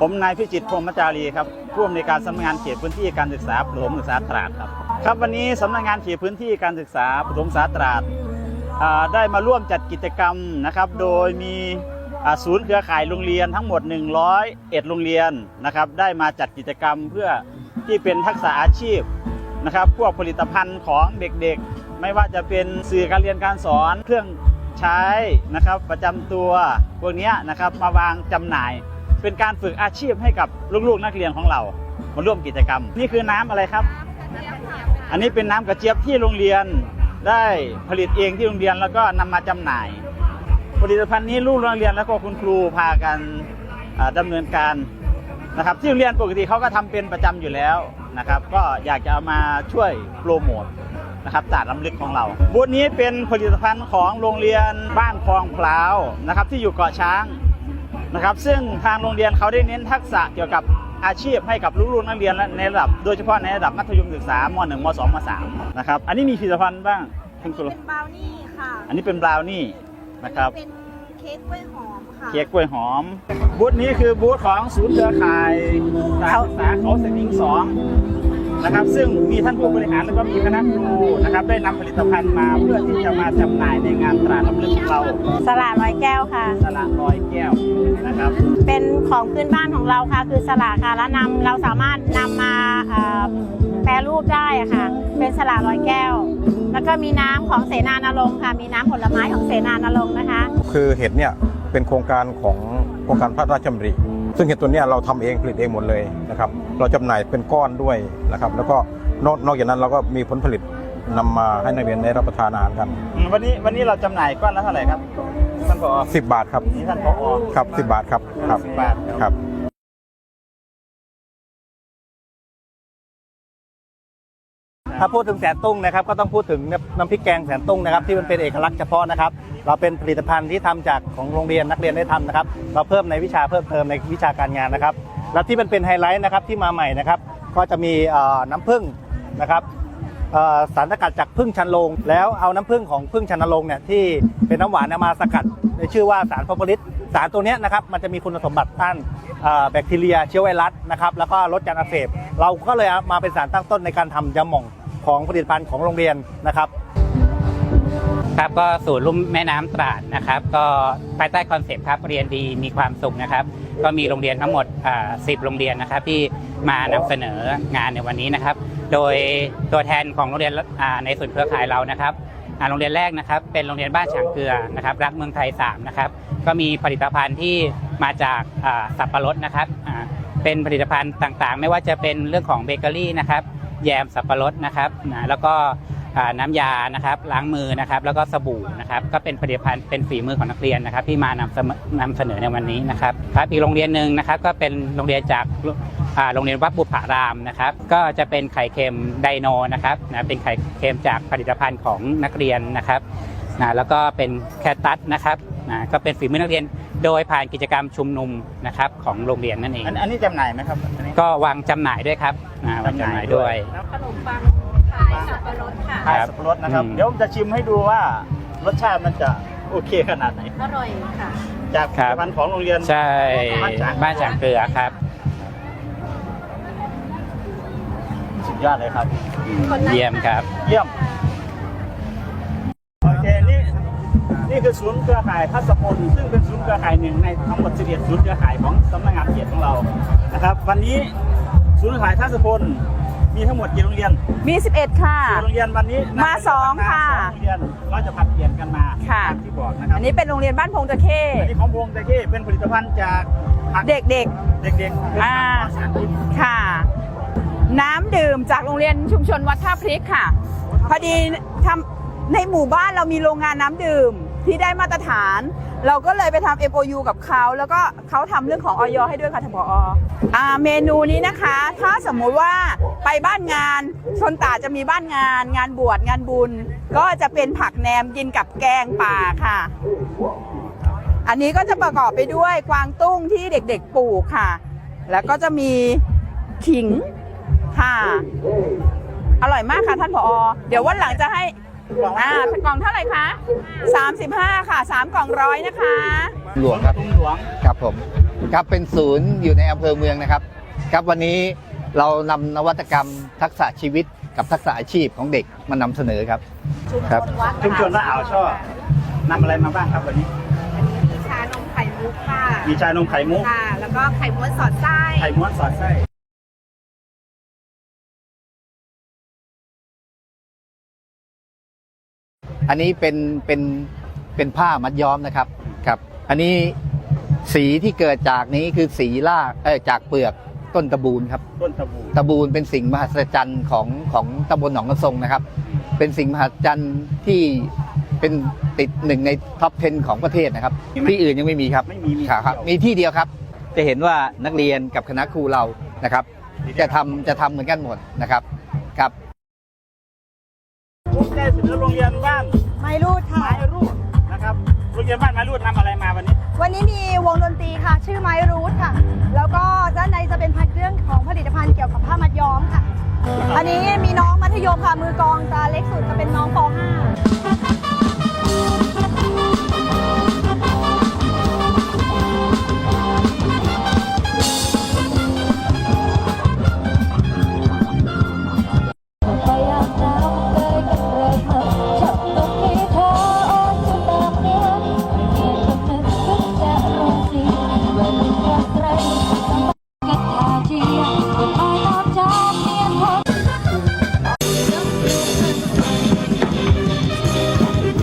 ผมนายพิจิตรพรหมจารีครับผู้อำนวยการสำนักงานเขตพื้นที่การศึกษาประถมศึกษาตราดครับครับวันนี้สำนักงานเขตพื้นที่การศึกษาประถมศึกษาตราดได้มาร่วมจัดกิจกรรมนะครับ โดยมีศูนย์เครือข่ายโรงเรียนทั้งหมด 101 โรงเรียนนะครับ ได้มาจัดกิจกรรมเพื่อที่เป็นทักษะอาชีพนะครับ พวกผลิตภัณฑ์ของเด็กๆ ไม่ว่าจะเป็นสื่อการเรียนการสอนเครื่องใช้นะครับประจำตัวพวกนี้นะครับมาวางจำหน่าย เป็นการฝึกอาชีพให้กับลูกๆนักเรียนของเรามาร่วมกิจกรรม นี่คือน้ำอะไรครับ อันนี้เป็นน้ำกระเจี๊ยบที่โรงเรียนได้ผลิตเองที่โรงเรียนแล้วก็นำมาจำหน่าย ผลิตภัณฑ์นี้ลูกโรงเรียนแล้วก็คุณครูพากันอ่าดำเนินการนะครับ ที่โรงเรียนปกติเขาก็ทำเป็นประจำอยู่แล้วนะครับ ก็อยากจะเอามาช่วยโปรโมทนะครับศาสตร์ล้ำลึกของเรา บูธนี้เป็นผลิตภัณฑ์ของโรงเรียนบ้านคลองพร้าวนะครับ ที่อยู่เกาะช้าง นะครับ ซึ่งทางโรงเรียนเขาได้เน้นทักษะเกี่ยวกับอาชีพให้กับลูกๆนักเรียนและในระดับ โดยเฉพาะในระดับมัธยมศึกษาม1ม2ม3นะครับ อันนี้มีผลิตภัณฑ์บ้างคุณครูเป็นบราวนี่ค่ะ อันนี้เป็นบราวนี่นะครับเป็นเค้กกล้วยหอมค่ะ เค้กกล้วยหอม บูธนี้คือบูธของศูนย์เครือข่ายการศึกษาเขาสมิงสอง นะครับ ซึ่งมีท่านผู้บริหารแล้วก็มีคณะครูนะครับได้นำผลิตภัณฑ์มาเพื่อที่จะมาจำหน่ายในงานตลาดน้ำลึกของเราสละร้อยแก้วค่ะตลาดลอยแก้วนะครับ เป็นของพื้นบ้านของเราค่ะ คือสละค่ะแล้วนำเราสามารถนำมาเอ่อแปรรูปได้อะค่ะ เป็นสละร้อยแก้ว แล้วก็มีน้ำของเสนานรงค์ค่ะ มีน้ำผลไม้ของเสนานรงค์นะคะ คือเห็ดเนี่ยเป็นโครงการของโครงการพระราชดำริ ซึ่งเห็ดตัวเนี้ยเราทำเองผลิตเองหมดเลยนะครับ เราจำหน่ายเป็นก้อนด้วยนะครับ แล้วก็นอกนอกจากนั้นเราก็มีผลผลิตนำมาให้นักเรียนได้รับประทานอาหารกันอืมวันนี้วันนี้เราจำหน่ายก้อนละเท่าไหร่ครับท่านผอ10บาทครับนี่ท่านผอครับ10บาทครับครับสิบบาทครับ ถ้าพูดถึงแสนตุ้งนะครับก็ต้องพูดถึงน้ำพริกแกงแสนตุ้งนะครับที่มันเป็นเอกลักษณ์เฉพาะนะครับเราเป็นผลิตภัณฑ์ที่ทำจากของโรงเรียนนักเรียนได้ทำนะครับเราเพิ่มในวิชาเพิ่มเติมในวิชาการงานนะครับแล้วที่มันเป็นไฮไลท์นะครับที่มาใหม่นะครับก็จะมีน้ำผึ้งนะครับสารสกัดจากผึ้งชันโรงแล้วเอาน้ำผึ้งของผึ้งชันโรงเนี่ยที่เป็นน้ำหวานนมาสกัดในชื่อว่าสารฟอสฟอริสสารตัวนี้นะครับมันจะมีคุณสมบัติต้านแบคทีเรียเชื้อไวรัสนะครับแล้วก็ลดการอักเสบเราก็เลยมาเป็นสารตั้งต้นในการทำยาหม่อง ของผลิตภัณฑ์ของโรงเรียนนะครับ ครับก็ศูนย์ลุ่มแม่น้ำตราดนะครับ ก็ภายใต้คอนเซปต์ครับเรียนดีมีความสุขนะครับ ก็มีโรงเรียนทั้งหมดอ่า10โรงเรียนนะครับ ที่มานำเสนองานในวันนี้นะครับ โดยตัวแทนของโรงเรียนอ่าในส่วนเครือข่ายเรานะครับอ่าโรงเรียนแรกนะครับ เป็นโรงเรียนบ้านฉางเกลือนะครับ รักเมืองไทย3นะครับ ก็มีผลิตภัณฑ์ที่มาจากอ่าสับปะรดนะครับอ่าเป็นผลิตภัณฑ์ต่างๆ ไม่ว่าจะเป็นเรื่องของเบเกอรี่นะครับ แยมสับปะรดนะครับนะแล้วก็น้ำยานะครับล้างมือนะครับแล้วก็สบู่นะครับก็เป็นผลิตภัณฑ์เป็นฝีมือของนักเรียนนะครับ ที่มานำเสนอนำเสนอในวันนี้นะครับครับอีกโรงเรียนหนึ่งนะครับก็เป็นโรงเรียนจากโรงเรียนวัดบุพารามนะครับก็จะเป็นไข่เค็มไดโนนะครับนะเป็นไข่เค็มจากผลิตภัณฑ์ของนักเรียนนะครับนะแล้วก็เป็นแคตตัสนะครับนะก็เป็นฝีมือนักเรียน โดยผ่านกิจกรรมชุมนุมนะครับของโรงเรียนนั่นเอง อันอันนี้จำหน่ายไหมครับอันนี้ ก็วางจำหน่ายด้วยครับอ่าวางจำหน่ายด้วย ขนมปังพายสับปะรดค่ะทายสับปะรดนะครับ อืมเดี๋ยวผมจะชิมให้ดูว่ารสชาติมันจะโอเคขนาดไหน อร่อยค่ะ จากผครัลิบตภัณฑ์ของโรงเรียน ใช่บ้านฉางบ้านฉางเกลือครับ สุดยอดเลยครับ เยี่ยมครับ เยี่ยม คือศูนย์เครือข่ายทัศพลซึ่งเป็นศูนย์เครือข่ายหนึ่งในทั้งหมด11ศูนย์เครือข่ายของสำนักงานเขตของเรานะครับ วันนี้ศูนย์เครือข่ายทัศพลมีทั้งหมดกี่โรงเรียนมี 11 ค่ะ กี่โรงเรียนวันนี้มาสองค่ะ สองโรงเรียนก็จะผัดเปลี่ยนกันมาค่ะ ตามที่บอกนะครับอันนี้เป็นโรงเรียนบ้านพงตะเข้ อันนี้ของวงตะเข้เป็นผลิตภัณฑ์จากผักเด็ก เด็กๆอ่าเป็นผักปลอดสารพิษ ๆ ค่ะ น้ำดื่มจากโรงเรียนชุมชนวัดท่าพริกค่ะ พอดีทำในหมู่บ้านเรามีโรงงานน้ำดื่ม ที่ได้มาตรฐาน เราก็เลยไปทำ MOU กับเขาแล้วก็เขาทำเรื่องของออยให้ด้วยค่ะท่านผออ่าเมนูนี้นะคะ ถ้าสมมุติว่าไปบ้านงานชนตาจะมีบ้านงาน งานบวชงานบุญ ก็จะเป็นผักแหนมกินกับแกงป่าค่ะ อันนี้ก็จะประกอบไปด้วยกวางตุ้งที่เด็กๆปลูกค่ะ แล้วก็จะมีขิงค่ะ อร่อยมากค่ะท่านผอ เดี๋ยววันหลังจะให้ อ่ากล่องเท่าไหร่คะ 35 ค่ะ 3 กล่องร้อยนะคะ หลวงครับทุ่งหลวงครับผม ครับเป็นศูนย์อยู่ในอำเภอเมืองนะครับ ครับวันนี้เรานำนวัตกรรมทักษะชีวิตกับทักษะอาชีพของเด็กมานำเสนอครับ ครับ ชุมชนละอ่าวช่อนำอะไรมาบ้างครับวันนี้ มีชานมไข่มุกค่ะ มีชานมไข่มุก ค่ะ แล้วก็ไข่ม้วนสอดไส้ ไข่ม้วนสอดไส้ อันนี้เป็นเป็นเป็นผ้ามัดย้อมนะครับครับ อันนี้สีที่เกิดจากนี้คือสีล่ากเออจากเปลือกต้นตะบูนครับ ต้นตะบูตะบูนเป็นสิ่งมหัศจรรย์ของของตำบลหนองกระทรงนะครับ เป็นสิ่งมหัศจรรย์ที่เป็นติดหนึ่งในท็อป 10 ของประเทศนะครับ ที่อื่นยังไม่มีครับไม่มีมีครับ มีที่เดียวครับ จะเห็นว่านักเรียนกับคณะครูเรานะครับ จะทำจะทำเหมือนกันหมดนะครับครับ ภูมิใจเสนอโรงเรียนบ้านไม่รูดค่ะ ไม้รูดนะครับ โรงเรียนบ้านไม้รูดนำอะไรมาวันนี้ วันนี้มีวงดนตรีค่ะ ชื่อไม้รูทค่ะ แล้วก็ด้านในจะเป็นพันเรื่องของผลิตภัณฑ์เกี่ยวกับผ้ามัดย้อมค่ะ อันนี้มีน้องมัธยมค่ะ มือกลองตาเล็กสุดจะเป็นน้องป .5